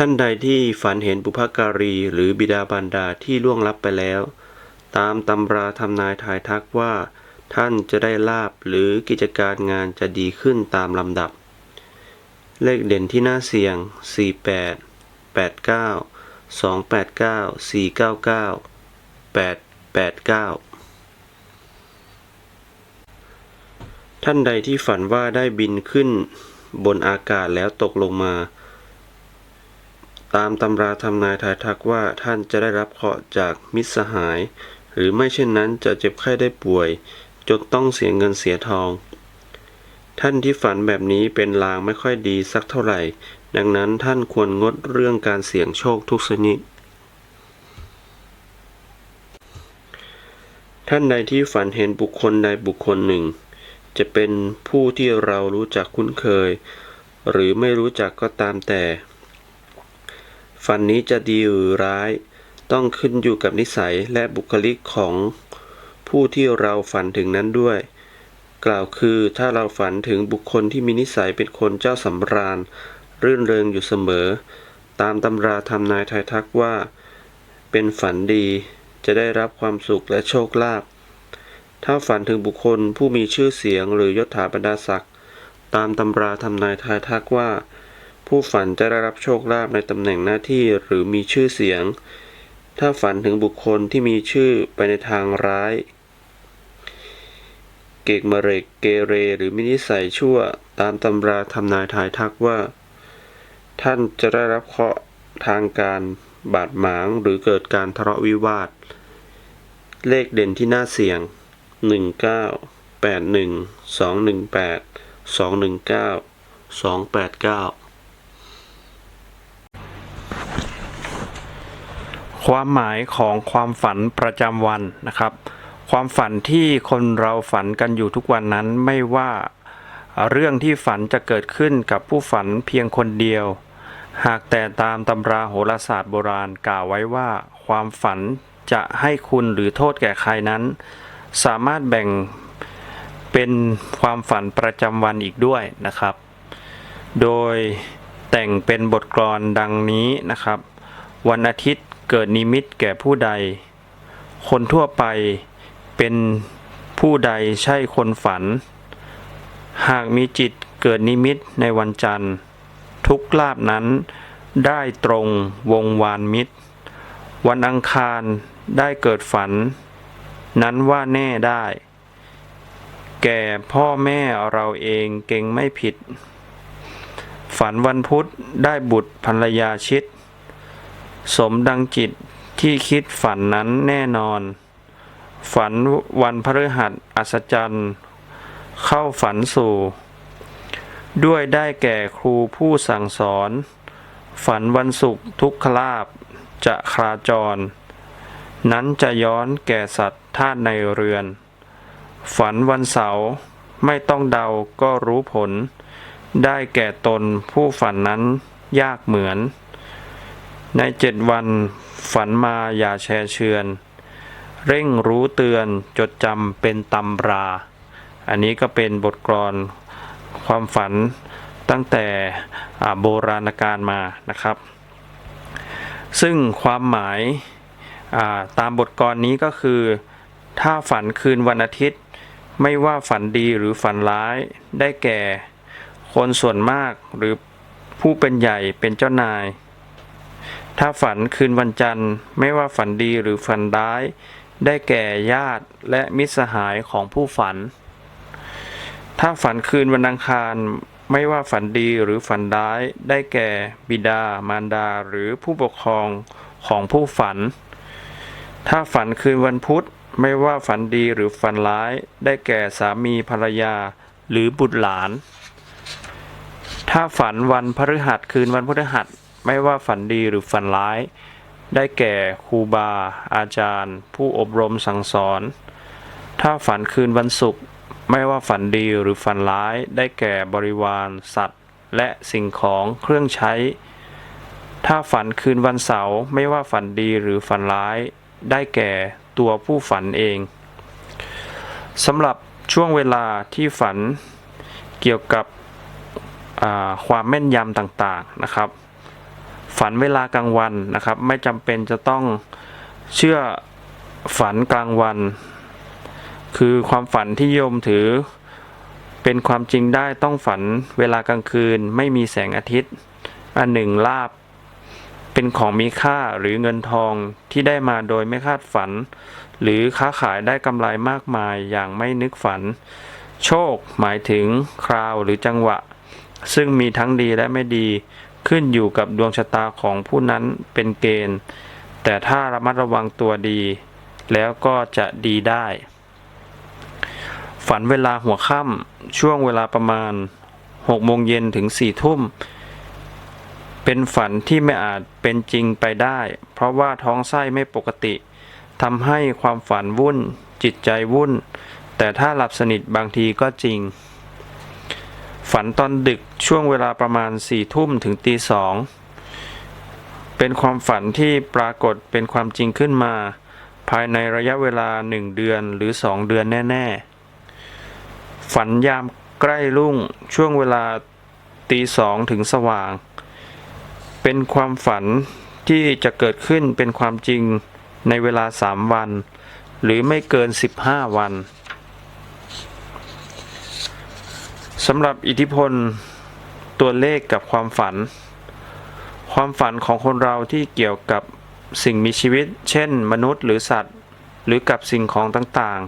ท่านใดที่ฝันเห็นบุพการีหรือบิดาบรรดาที่ล่วงลับไปแล้ว ตามตำราทำนายทายทักว่า ท่านจะได้ลาบหรือกิจการงานจะดีขึ้นตามลำดับ เลขเด่นที่น่าเสี่ยง 48 89 289 499 889 ท่านใดที่ฝันว่าได้บินขึ้นบนอากาศแล้วตกลงมา ตามตำราทำนายทายทักว่าท่านจะได้รับเคราะห์จากมิตรสหาย หรือไม่เช่นนั้นจะเจ็บไข้ได้ป่วย จนต้องเสียเงินเสียทอง ท่านที่ฝันแบบนี้เป็นลางไม่ค่อยดีสักเท่าไหร่ ดังนั้นท่านควรงดเรื่องการเสี่ยงโชคทุกชนิดท่านใดที่ฝันเห็นบุคคลใดบุคคลหนึ่ง จะเป็นผู้ที่เรารู้จักคุ้นเคย หรือไม่รู้จักก็ตามแต่ ฝันนี้จะดีหรือร้าย ต้องขึ้นอยู่กับนิสัยและบุคลิกของผู้ที่เราฝันถึงนั้นด้วย กล่าวคือถ้าเราฝันถึงบุคคลที่มีนิสัยเป็นคนเจ้าสำราญ รื่นเริงอยู่เสมอ ตามตำราทำนายทายทักว่า เป็นฝันดีจะได้รับความสุขและโชคลาภถ้าฝันถึงบุคคลผู้มีชื่อเสียงหรือยศถาบรรดาศักดิ์ตามตำราทำนายทายทักว่า ผู้ฝันจะได้รับโชคลาภในตำแหน่งหน้าที่หรือมีชื่อเสียง ถ้าฝันถึงบุคคลที่มีชื่อไปในทางร้าย เกกมะเรกเกเรหรือมินิสัยชั่วตามตำราทำนายทายทักว่า ท่านจะได้รับเคราะห์ทางการบาดหมางหรือเกิดการทะเลาะวิวาท เลขเด่นที่น่าเสี่ยง 19 81 218 219 289 ความหมายของความฝันประจำวันนะครับ ความฝันที่คนเราฝันกันอยู่ทุกวันนั้นไม่ว่าเรื่องที่ฝันจะเกิดขึ้นกับผู้ฝันเพียงคนเดียว หากแต่ตามตำราโหราศาสตร์โบราณกล่าวไว้ว่า ความฝันจะให้คุณหรือโทษแก่ใครนั้น สามารถแบ่งเป็นความฝันประจำวันอีกด้วยนะครับ โดยแต่งเป็นบทกลอนดังนี้นะครับ วันอาทิตย์ เกิดนิมิตแก่ผู้ใด คนทั่วไปเป็นผู้ใดใช่คนฝัน หากมีจิตเกิดนิมิตในวันจันทร์ ทุกลาบนั้นได้ตรงวงวานมิตร วันอังคารได้เกิดฝัน นั้นว่าแน่ได้ แก่พ่อแม่เราเองเก่งไม่ผิด ฝันวันพุธได้บุตรภรรยาชิด สมดังจิตที่คิดฝันนั้นแน่นอน ฝันวันพฤหัสอัศจรรย์ เข้าฝันสู่ ด้วยได้แก่ครูผู้สั่งสอน ฝันวันศุกร์ทุกขลาบจะคราจร นั้นจะย้อนแก่สัตว์ธาตุในเรือน ฝันวันเสาร์ไม่ต้องเดาก็รู้ผล ได้แก่ตนผู้ฝันนั้นยากเหมือน ในเจ็ดวันฝันมาอย่าแชร์เชือน เร่งรู้เตือนจดจำเป็นตำรา อันนี้ก็เป็นบทกลอนความฝันตั้งแต่โบราณกาลมานะครับ ซึ่งความหมายาตามบทกลอนนี้ก็คือ ถ้าฝันคืนวันอาทิตย์ ไม่ว่าฝันดีหรือฝันร้ายได้แก่ คนส่วนมากหรือผู้เป็นใหญ่เป็นเจ้านาย ถ้าฝันคืนวันจันทร์ ไม่ว่าฝันดีหรือฝันร้าย ได้แก่ญาติและมิตรสหายของผู้ฝัน ถ้าฝันคืนวันอังคาร ไม่ว่าฝันดีหรือฝันร้าย ได้แก่บิดา มารดาหรือผู้ปกครองของผู้ฝัน ถ้าฝันคืนวันพุธ ไม่ว่าฝันดีหรือฝันร้าย ได้แก่สามีภรรยาหรือบุตรหลาน ถ้าฝันวันพฤหัสคืนวันพฤหัส ไม่ว่าฝันดีหรือฝันร้าย ได้แก่ครูบา อาจารย์ ผู้อบรมสั่งสอน ถ้าฝันคืนวันศุกร์ไม่ว่าฝันดีหรือฝันร้าย ได้แก่บริวารสัตว์ และสิ่งของเครื่องใช้ ถ้าฝันคืนวันเสาร์ไม่ว่าฝันดีหรือฝันร้าย ได้แก่ตัวผู้ฝันเองสำหรับช่วงเวลาที่ฝันเกี่ยวกับความแม่นยำต่างๆนะครับ ฝันเวลากลางวันนะครับ ไม่จำเป็นจะต้องเชื่อฝันกลางวัน คือความฝันที่โยมถือ เป็นความจริงได้ต้องฝันเวลากลางคืน ไม่มีแสงอาทิตย์ อันหนึ่งลาบ เป็นของมีค่าหรือเงินทองที่ได้มาโดยไม่คาดฝัน หรือค้าขายได้กำไรมากมายอย่างไม่นึกฝัน โชคหมายถึงคราวหรือจังหวะ ซึ่งมีทั้งดีและไม่ดี ขึ้นอยู่กับดวงชะตาของผู้นั้นเป็นเกณฑ์ แต่ถ้าระมัดระวังตัวดี แล้วก็จะดีได้ ฝันเวลาหัวค่ำช่วงเวลาประมาณ6โมงเย็นถึง4ทุ่ม เป็นฝันที่ไม่อาจเป็นจริงไปได้ เพราะว่าท้องไส้ไม่ปกติทำให้ความฝันวุ่น จิตใจวุ่น แต่ถ้าหลับสนิทบางทีก็จริง ฝันตอนดึกช่วงเวลาประมาณสี่ทุ่มถึงตีสองเป็นความฝันที่ปรากฏเป็นความจริงขึ้นมา ภายในระยะเวลาหนึ่งเดือนหรือสองเดือนแน่ ๆ ฝันยามใกล้รุ่งช่วงเวลาตีสองถึงสว่าง เป็นความฝันที่จะเกิดขึ้นเป็นความจริงในเวลาสามวัน หรือไม่เกิน 15 วัน สำหรับอิทธิพลตัวเลขกับความฝัน ความฝันของคนเราที่เกี่ยวกับสิ่งมีชีวิต เช่น มนุษย์หรือสัตว์ หรือกับสิ่งของต่าง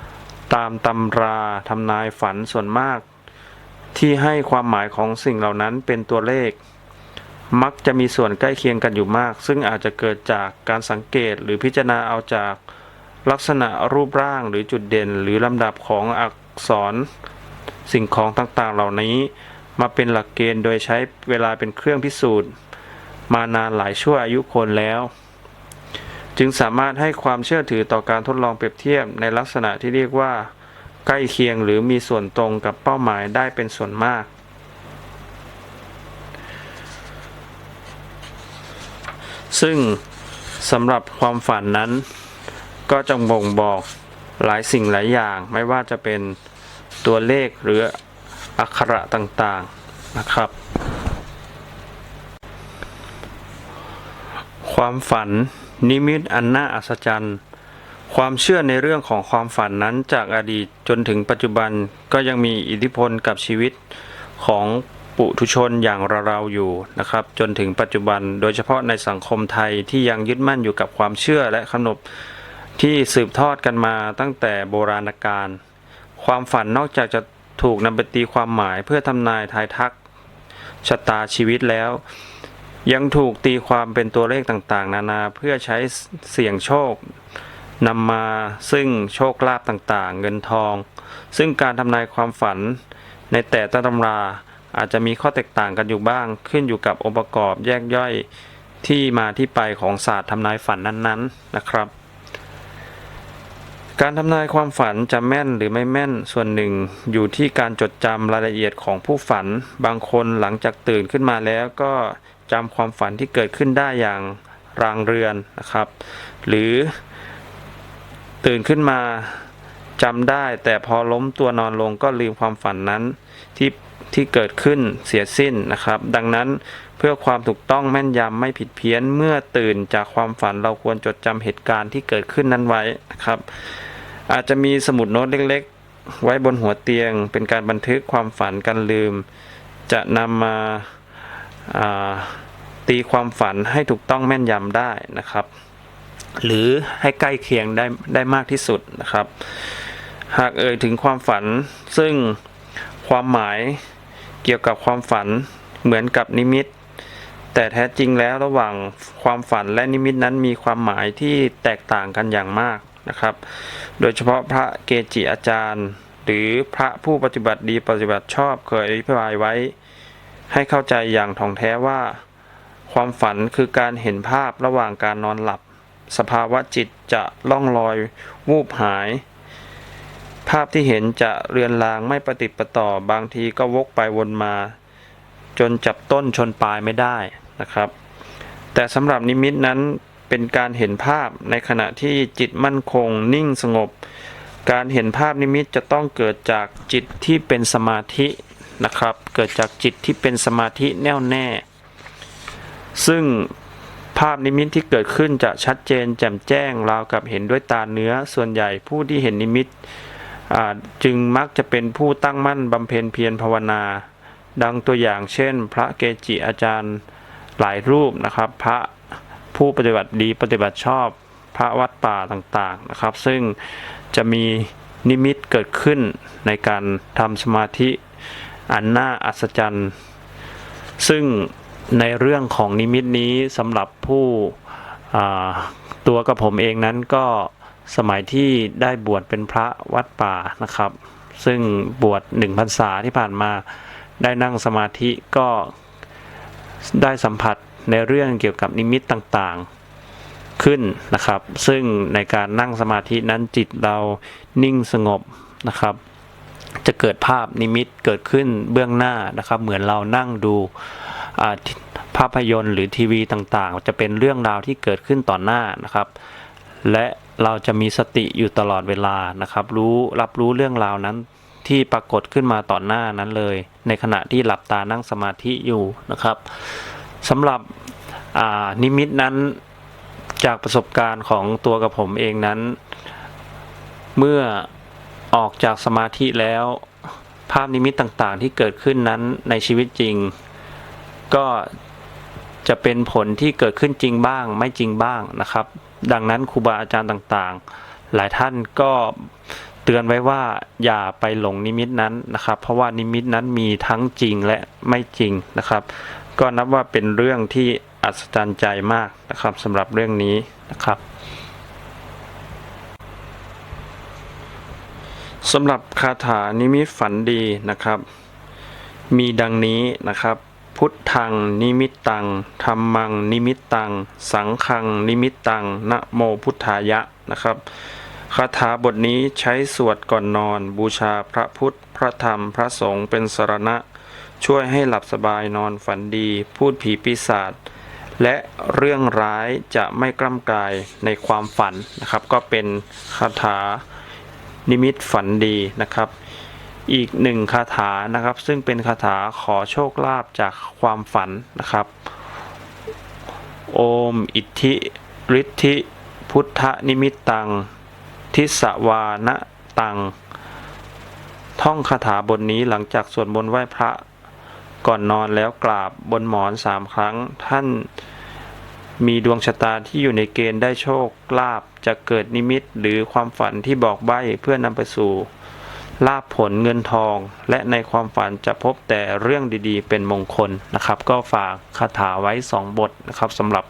ๆ ตามตำราทำนายฝันส่วนมาก ที่ให้ความหมายของสิ่งเหล่านั้นเป็นตัวเลข มักจะมีส่วนใกล้เคียงกันอยู่มาก ซึ่งอาจจะเกิดจากการสังเกตหรือพิจารณาเอาจากลักษณะรูปร่างหรือจุดเด่น หรือลำดับของอักษร สิ่งของต่างๆเหล่านี้มาเป็นหลักเกณฑ์โดยใช้เวลาเป็นเครื่องพิสูจน์ มานานหลายชั่วอายุคนแล้ว จึงสามารถให้ความเชื่อถือต่อการทดลองเปรียบเทียบในลักษณะที่เรียกว่า ใกล้เคียงหรือมีส่วนตรงกับเป้าหมายได้เป็นส่วนมาก ซึ่งสำหรับความฝันนั้น ก็จะบ่งบอกหลายสิ่งหลายอย่างไม่ว่าจะเป็น ตัวเลขหรืออักขระต่างๆนะครับ ความฝันนิมิตอันน่าอัศจรรย์ ความเชื่อในเรื่องของความฝันนั้นจากอดีตจนถึงปัจจุบันก็ยังมีอิทธิพลกับชีวิตของปุถุชนอย่างเราๆอยู่นะครับ จนถึงปัจจุบันโดยเฉพาะในสังคมไทยที่ยังยึดมั่นอยู่กับความเชื่อและขนบที่สืบทอดกันมาตั้งแต่โบราณกาล ความฝันนอกจากจะถูกนำไปตีความหมายเพื่อทำนายทายทักชะตาชีวิตแล้ว ยังถูกตีความเป็นตัวเลขต่างๆ นานาเพื่อใช้เสี่ยงโชคนำมาซึ่งโชคลาภต่างๆ เงินทอง ซึ่งการทำนายความฝันในแต่ละตำราอาจจะมีข้อแตกต่างกันอยู่บ้าง ขึ้นอยู่กับองค์ประกอบแยกย่อยที่มาที่ไปของศาสตร์ทำนายฝันนั้นๆนะครับ การทำนายความฝันจะแม่นหรือไม่แม่นส่วนหนึ่ง อยู่ที่การจดจำรายละเอียดของผู้ฝัน บางคนหลังจากตื่นขึ้นมาแล้วก็จำความฝันที่เกิดขึ้นได้อย่างรางเรือนนะครับ หรือตื่นขึ้นมา จำได้ แต่พอล้มตัวนอนลงก็ลืมความฝันนั้นที่ที่เกิดขึ้นเสียสิ้นนะครับ ดังนั้นเพื่อความถูกต้องแม่นยำไม่ผิดเพี้ยนเมื่อตื่นจากความฝันเราควรจดจำเหตุการณ์ที่เกิดขึ้นนั้นไว้นะครับ อาจจะมีสมุดโน้ตเล็กๆ ไว้บนหัวเตียง เป็นการบันทึกความฝันกันลืม จะนำมาาตีความฝันให้ถูกต้องแม่นยำได้นะครับ หรือให้ใกล้เคียงได้ได้มากที่สุดนะครับ หากเอ่ยถึงความฝัน ซึ่งความหมายเกี่ยวกับความฝันเหมือนกับนิมิต แต่แท้จริงแล้วระหว่างความฝันและนิมิตนั้นมีความหมายที่แตกต่างกันอย่างมากนะครับ โดยเฉพาะพระเกจิอาจารย์ หรือพระผู้ปฏิบัติดีปฏิบัติชอบเคยอธิบายไว้ ให้เข้าใจอย่างถ่องแท้ว่า ความฝันคือการเห็นภาพระหว่างการนอนหลับ สภาวะจิตจะล่องลอย วูบหาย ภาพที่เห็นจะเรือนรางไม่ประติดประต่อบางทีก็วกไปวนมา จนจับต้นชนปลายไม่ได้นะครับ แต่สำหรับนิมิตนั้นเป็นการเห็นภาพในขณะที่จิตมั่นคง นิ่งสงบ การเห็นภาพนิมิตจะต้องเกิดจากจิตที่เป็นสมาธินะครับ เกิดจากจิตที่เป็นสมาธิแน่วแน่ ซึ่งภาพนิมิตที่เกิดขึ้นจะชัดเจนแจ่มแจ้งราวกับเห็นด้วยตาเนื้อส่วนใหญ่ผู้ที่เห็นนิมิต จึงมักจะเป็นผู้ตั้งมั่นบำเพ็ญเพียรภาวนา ดังตัวอย่างเช่น พระเกจิอาจารย์หลายรูปนะครับ พระผู้ปฏิบัติดีปฏิบัติชอบพระวัดป่าต่างๆนะครับ ซึ่งจะมีนิมิตเกิดขึ้นในการทำสมาธิอันน่าอัศจรรย์ซึ่งในเรื่องของนิมิตนี้สำหรับผู้ตัวกับผมเองนั้นก็ สมัยที่ได้บวชเป็นพระวัดป่านะครับ ซึ่งบวชหนึ่งพรรษาที่ผ่านมาได้นั่งสมาธิก็ได้สัมผัสในเรื่องเกี่ยวกับนิมิตต่างๆขึ้นนะครับ ซึ่งในการนั่งสมาธินั้นจิตเรานิ่งสงบนะครับ จะเกิดภาพนิมิตเกิดขึ้นเบื้องหน้านะครับ เหมือนเรานั่งดูภาพยนตร์หรือทีวีต่างๆ จะเป็นเรื่องราวที่เกิดขึ้นต่อหน้านะครับ และ เราจะมีสติอยู่ตลอดเวลานะครับ รู้รับรู้เรื่องราวนั้นที่ปรากฏขึ้นมาต่อหน้านั้นเลย ในขณะที่หลับตานั่งสมาธิอยู่นะครับสำหรับนิมิตนั้นจากประสบการณ์ของตัวกับผมเองนั้น เมื่อออกจากสมาธิแล้ว ภาพนิมิตต่างๆที่เกิดขึ้นนั้นในชีวิตจริง ก็ จะเป็นผลที่เกิดขึ้นจริงบ้าง ไม่จริงบ้างนะครับ ดังนั้นครูบาอาจารย์ต่างๆ หลายท่านก็เตือนไว้ว่าอย่าไปหลงนิมิตนั้นนะครับ เพราะว่านิมิตนั้นมีทั้งจริงและไม่จริงนะครับ ก็นับว่าเป็นเรื่องที่อัศจรรย์ใจมากนะครับสำหรับเรื่องนี้นะครับสำหรับคาถานิมิตฝันดีนะครับ มีดังนี้นะครับ พุทธังนิมิตตังธรรมังนิมิตตัง สังฆังนิมิตตังนะโมพุทธายะนะครับคาถาบทนี้ใช้สวดก่อนนอน บูชาพระพุทธ พระธรรมพระสงฆ์เป็นสรณะ ช่วยให้หลับสบายนอนฝันดี พูดผีปีศาจและเรื่องร้ายจะไม่กล้ำกายในความฝันนะครับ ก็เป็นคาถานิมิตฝันดีนะครับ อีกหนึ่งคาถานะครับ ซึ่งเป็นคาถาขอโชคลาภจากความฝันนะครับ โอมอิทธิฤทธิพุทธนิมิตตัง ทิสวานะตัง ท่องคาถาบทนี้หลังจากสวดมนต์ไหว้พระก่อนนอนแล้วกราบบนหมอนสามครั้ง ท่านมีดวงชะตาที่อยู่ในเกณฑ์ได้โชคลาภจะเกิดนิมิตหรือความฝันที่บอกใบ้เพื่อนำไปสู่ ลาภผลเงินทอง และในความฝันจะพบแต่เรื่องดีๆ เป็นมงคลนะครับ ก็ฝากคาถาไว้ 2 บทนะครับสำหรับ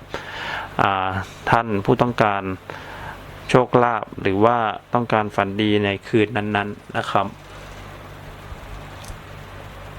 ท่านผู้ต้องการโชคลาภหรือว่าต้องการฝันดีในคืนนั้นๆนะครับ